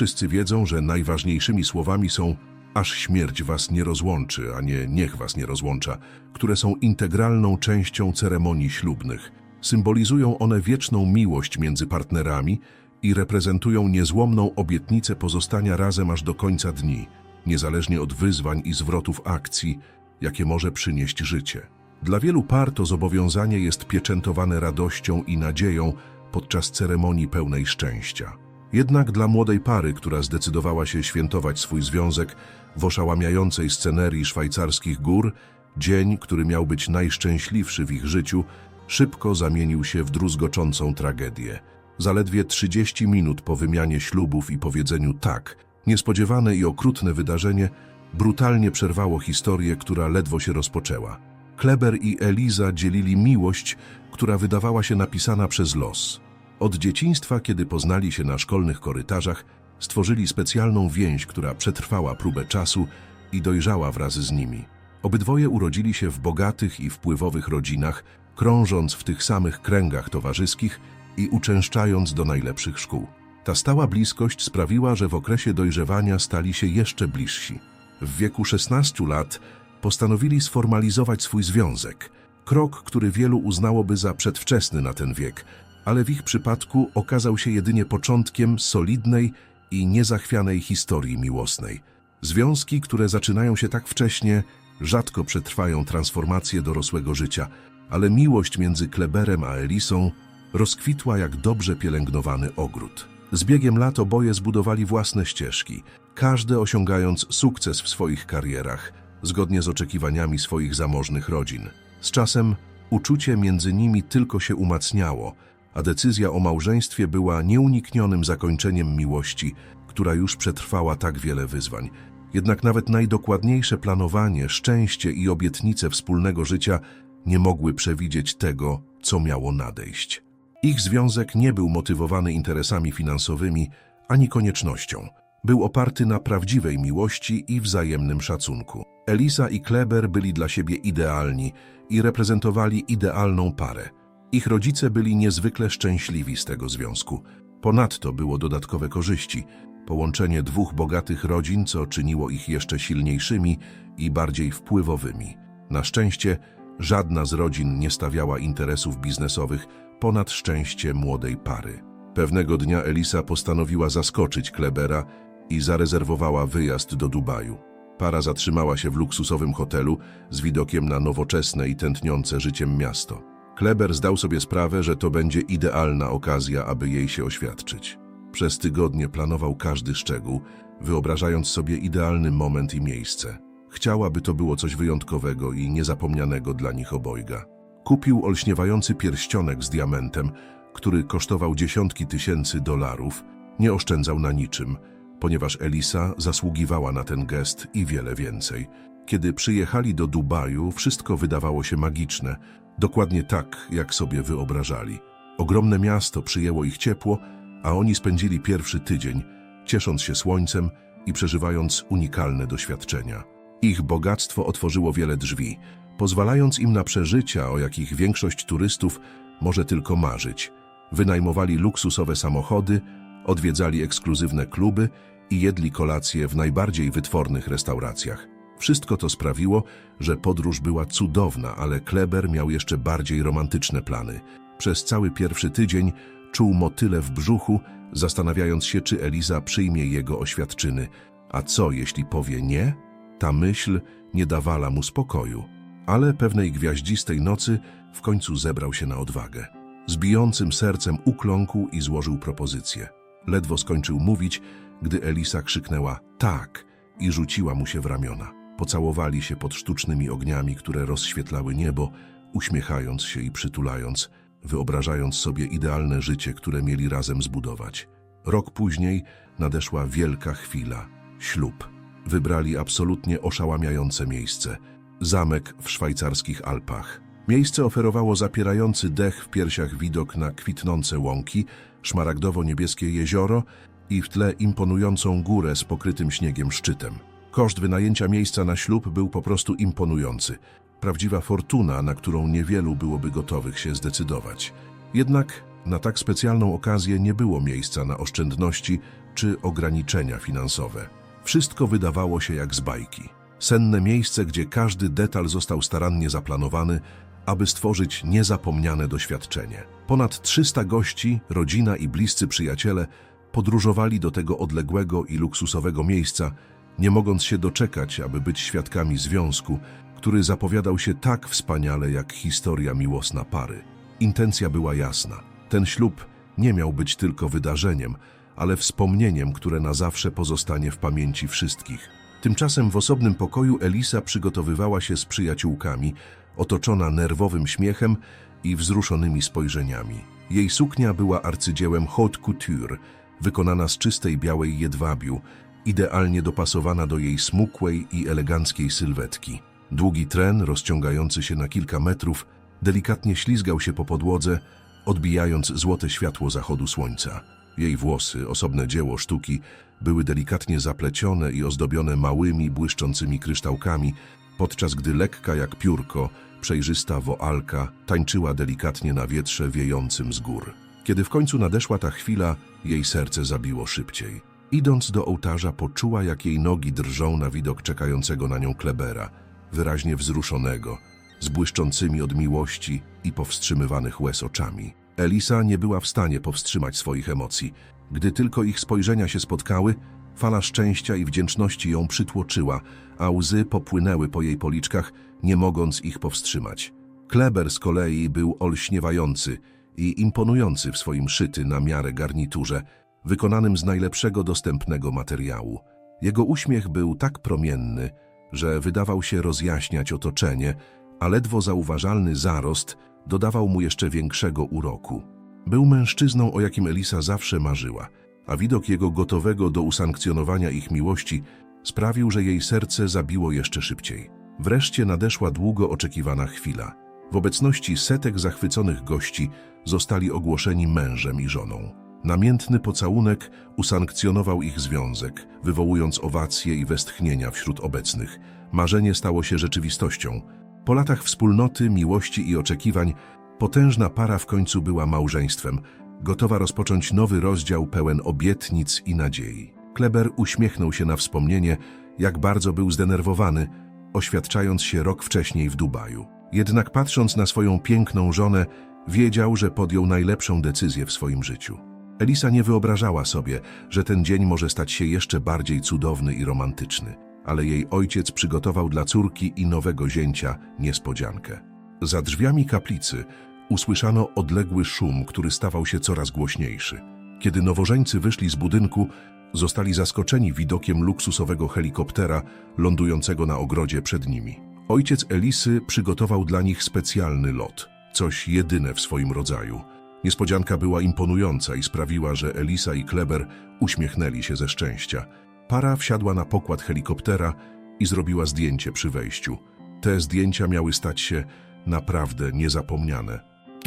Wszyscy wiedzą, że najważniejszymi słowami są aż śmierć was nie rozłączy, a nie niech was nie rozłącza, które są integralną częścią ceremonii ślubnych. Symbolizują one wieczną miłość między partnerami i reprezentują niezłomną obietnicę pozostania razem aż do końca dni, niezależnie od wyzwań i zwrotów akcji, jakie może przynieść życie. Dla wielu par to zobowiązanie jest pieczętowane radością i nadzieją podczas ceremonii pełnej szczęścia. Jednak dla młodej pary, która zdecydowała się świętować swój związek w oszałamiającej scenerii szwajcarskich gór, dzień, który miał być najszczęśliwszy w ich życiu, szybko zamienił się w druzgoczącą tragedię. Zaledwie 30 minut po wymianie ślubów i powiedzeniu tak, niespodziewane i okrutne wydarzenie brutalnie przerwało historię, która ledwo się rozpoczęła. Kleber i Eliza dzielili miłość, która wydawała się napisana przez los. Od dzieciństwa, kiedy poznali się na szkolnych korytarzach, stworzyli specjalną więź, która przetrwała próbę czasu i dojrzała wraz z nimi. Obydwoje urodzili się w bogatych i wpływowych rodzinach, krążąc w tych samych kręgach towarzyskich i uczęszczając do najlepszych szkół. Ta stała bliskość sprawiła, że w okresie dojrzewania stali się jeszcze bliżsi. W wieku 16 lat postanowili sformalizować swój związek. Krok, który wielu uznałoby za przedwczesny na ten wiek, ale w ich przypadku okazał się jedynie początkiem solidnej i niezachwianej historii miłosnej. Związki, które zaczynają się tak wcześnie, rzadko przetrwają transformację dorosłego życia, ale miłość między Kleberem a Elisą rozkwitła jak dobrze pielęgnowany ogród. Z biegiem lat oboje zbudowali własne ścieżki, każde osiągając sukces w swoich karierach, zgodnie z oczekiwaniami swoich zamożnych rodzin. Z czasem uczucie między nimi tylko się umacniało, a decyzja o małżeństwie była nieuniknionym zakończeniem miłości, która już przetrwała tak wiele wyzwań. Jednak nawet najdokładniejsze planowanie, szczęście i obietnice wspólnego życia nie mogły przewidzieć tego, co miało nadejść. Ich związek nie był motywowany interesami finansowymi ani koniecznością. Był oparty na prawdziwej miłości i wzajemnym szacunku. Elisa i Kleber byli dla siebie idealni i reprezentowali idealną parę. Ich rodzice byli niezwykle szczęśliwi z tego związku. Ponadto było dodatkowe korzyści. Połączenie dwóch bogatych rodzin, co czyniło ich jeszcze silniejszymi i bardziej wpływowymi. Na szczęście żadna z rodzin nie stawiała interesów biznesowych ponad szczęście młodej pary. Pewnego dnia Elisa postanowiła zaskoczyć Klebera i zarezerwowała wyjazd do Dubaju. Para zatrzymała się w luksusowym hotelu z widokiem na nowoczesne i tętniące życiem miasto. Kleber zdał sobie sprawę, że to będzie idealna okazja, aby jej się oświadczyć. Przez tygodnie planował każdy szczegół, wyobrażając sobie idealny moment i miejsce. Chciał, aby to było coś wyjątkowego i niezapomnianego dla nich obojga. Kupił olśniewający pierścionek z diamentem, który kosztował dziesiątki tysięcy dolarów. Nie oszczędzał na niczym, ponieważ Elisa zasługiwała na ten gest i wiele więcej. Kiedy przyjechali do Dubaju, wszystko wydawało się magiczne, dokładnie tak, jak sobie wyobrażali. Ogromne miasto przyjęło ich ciepło, a oni spędzili pierwszy tydzień, ciesząc się słońcem i przeżywając unikalne doświadczenia. Ich bogactwo otworzyło wiele drzwi, pozwalając im na przeżycia, o jakich większość turystów może tylko marzyć. Wynajmowali luksusowe samochody, odwiedzali ekskluzywne kluby i jedli kolacje w najbardziej wytwornych restauracjach. Wszystko to sprawiło, że podróż była cudowna, ale Kleber miał jeszcze bardziej romantyczne plany. Przez cały pierwszy tydzień czuł motyle w brzuchu, zastanawiając się, czy Eliza przyjmie jego oświadczyny. A co, jeśli powie nie? Ta myśl nie dawała mu spokoju. Ale pewnej gwiaździstej nocy w końcu zebrał się na odwagę. Z bijącym sercem ukląkł i złożył propozycję. Ledwo skończył mówić, gdy Elisa krzyknęła tak i rzuciła mu się w ramiona. Pocałowali się pod sztucznymi ogniami, które rozświetlały niebo, uśmiechając się i przytulając, wyobrażając sobie idealne życie, które mieli razem zbudować. Rok później nadeszła wielka chwila ślub. Wybrali absolutnie oszałamiające miejsce zamek w szwajcarskich Alpach. Miejsce oferowało zapierający dech w piersiach widok na kwitnące łąki, szmaragdowo-niebieskie jezioro i w tle imponującą górę z pokrytym śniegiem szczytem. Koszt wynajęcia miejsca na ślub był po prostu imponujący. Prawdziwa fortuna, na którą niewielu byłoby gotowych się zdecydować. Jednak na tak specjalną okazję nie było miejsca na oszczędności czy ograniczenia finansowe. Wszystko wydawało się jak z bajki. Senne miejsce, gdzie każdy detal został starannie zaplanowany, aby stworzyć niezapomniane doświadczenie. Ponad 300 gości, rodzina i bliscy przyjaciele podróżowali do tego odległego i luksusowego miejsca, nie mogąc się doczekać, aby być świadkami związku, który zapowiadał się tak wspaniale jak historia miłosna pary. Intencja była jasna. Ten ślub nie miał być tylko wydarzeniem, ale wspomnieniem, które na zawsze pozostanie w pamięci wszystkich. Tymczasem w osobnym pokoju Elisa przygotowywała się z przyjaciółkami, otoczona nerwowym śmiechem i wzruszonymi spojrzeniami. Jej suknia była arcydziełem haute couture, wykonana z czystej białej jedwabiu, idealnie dopasowana do jej smukłej i eleganckiej sylwetki. Długi tren, rozciągający się na kilka metrów, delikatnie ślizgał się po podłodze, odbijając złote światło zachodu słońca. Jej włosy, osobne dzieło sztuki, były delikatnie zaplecione i ozdobione małymi, błyszczącymi kryształkami, podczas gdy lekka jak piórko, przejrzysta woalka tańczyła delikatnie na wietrze wiejącym z gór. Kiedy w końcu nadeszła ta chwila, jej serce zabiło szybciej. Idąc do ołtarza, poczuła, jak jej nogi drżą na widok czekającego na nią Klebera, wyraźnie wzruszonego, z błyszczącymi od miłości i powstrzymywanych łez oczami. Elisa nie była w stanie powstrzymać swoich emocji. Gdy tylko ich spojrzenia się spotkały, fala szczęścia i wdzięczności ją przytłoczyła, a łzy popłynęły po jej policzkach, nie mogąc ich powstrzymać. Kleber z kolei był olśniewający i imponujący w swoim szyty na miarę garniturze, wykonanym z najlepszego dostępnego materiału. Jego uśmiech był tak promienny, że wydawał się rozjaśniać otoczenie, a ledwo zauważalny zarost dodawał mu jeszcze większego uroku. Był mężczyzną, o jakim Elisa zawsze marzyła, a widok jego gotowego do usankcjonowania ich miłości sprawił, że jej serce zabiło jeszcze szybciej. Wreszcie nadeszła długo oczekiwana chwila. W obecności setek zachwyconych gości zostali ogłoszeni mężem i żoną. Namiętny pocałunek usankcjonował ich związek, wywołując owacje i westchnienia wśród obecnych. Marzenie stało się rzeczywistością. Po latach wspólnoty, miłości i oczekiwań, potężna para w końcu była małżeństwem, gotowa rozpocząć nowy rozdział pełen obietnic i nadziei. Kleber uśmiechnął się na wspomnienie, jak bardzo był zdenerwowany, oświadczając się rok wcześniej w Dubaju. Jednak patrząc na swoją piękną żonę, wiedział, że podjął najlepszą decyzję w swoim życiu. Elisa nie wyobrażała sobie, że ten dzień może stać się jeszcze bardziej cudowny i romantyczny, ale jej ojciec przygotował dla córki i nowego zięcia niespodziankę. Za drzwiami kaplicy usłyszano odległy szum, który stawał się coraz głośniejszy. Kiedy nowożeńcy wyszli z budynku, zostali zaskoczeni widokiem luksusowego helikoptera lądującego na ogrodzie przed nimi. Ojciec Elisy przygotował dla nich specjalny lot, coś jedyne w swoim rodzaju. Niespodzianka była imponująca i sprawiła, że Elisa i Kleber uśmiechnęli się ze szczęścia. Para wsiadła na pokład helikoptera i zrobiła zdjęcie przy wejściu. Te zdjęcia miały stać się naprawdę niezapomniane.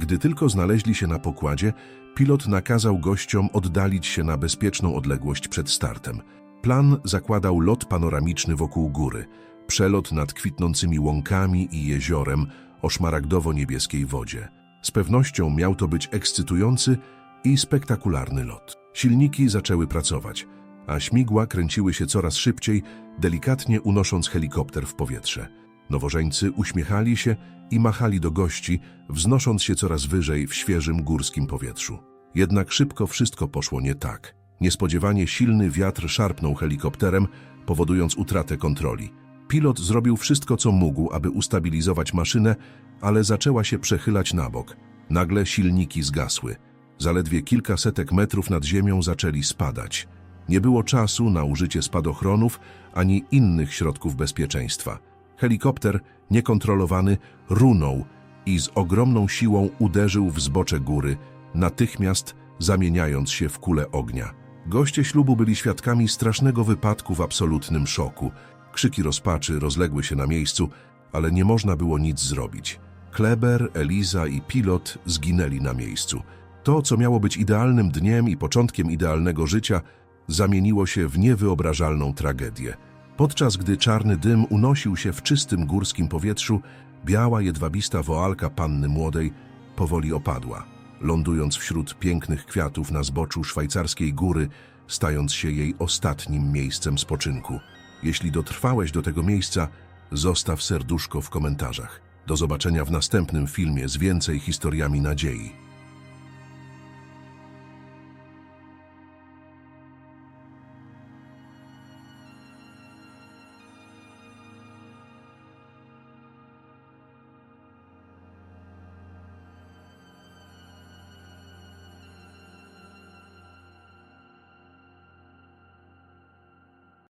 Gdy tylko znaleźli się na pokładzie, pilot nakazał gościom oddalić się na bezpieczną odległość przed startem. Plan zakładał lot panoramiczny wokół góry, przelot nad kwitnącymi łąkami i jeziorem o szmaragdowo-niebieskiej wodzie. Z pewnością miał to być ekscytujący i spektakularny lot. Silniki zaczęły pracować, a śmigła kręciły się coraz szybciej, delikatnie unosząc helikopter w powietrze. Nowożeńcy uśmiechali się i machali do gości, wznosząc się coraz wyżej w świeżym górskim powietrzu. Jednak szybko wszystko poszło nie tak. Niespodziewanie silny wiatr szarpnął helikopterem, powodując utratę kontroli. Pilot zrobił wszystko, co mógł, aby ustabilizować maszynę, ale zaczęła się przechylać na bok. Nagle silniki zgasły. Zaledwie kilka setek metrów nad ziemią zaczęli spadać. Nie było czasu na użycie spadochronów ani innych środków bezpieczeństwa. Helikopter, niekontrolowany, runął i z ogromną siłą uderzył w zbocze góry, natychmiast zamieniając się w kulę ognia. Goście ślubu byli świadkami strasznego wypadku w absolutnym szoku. Krzyki rozpaczy rozległy się na miejscu, ale nie można było nic zrobić. Kleber, Eliza i pilot zginęli na miejscu. To, co miało być idealnym dniem i początkiem idealnego życia, zamieniło się w niewyobrażalną tragedię. Podczas gdy czarny dym unosił się w czystym górskim powietrzu, biała jedwabista woalka panny młodej powoli opadła. Lądując wśród pięknych kwiatów na zboczu szwajcarskiej góry, stając się jej ostatnim miejscem spoczynku. Jeśli dotrwałeś do tego miejsca, zostaw serduszko w komentarzach. Do zobaczenia w następnym filmie z więcej historiami nadziei.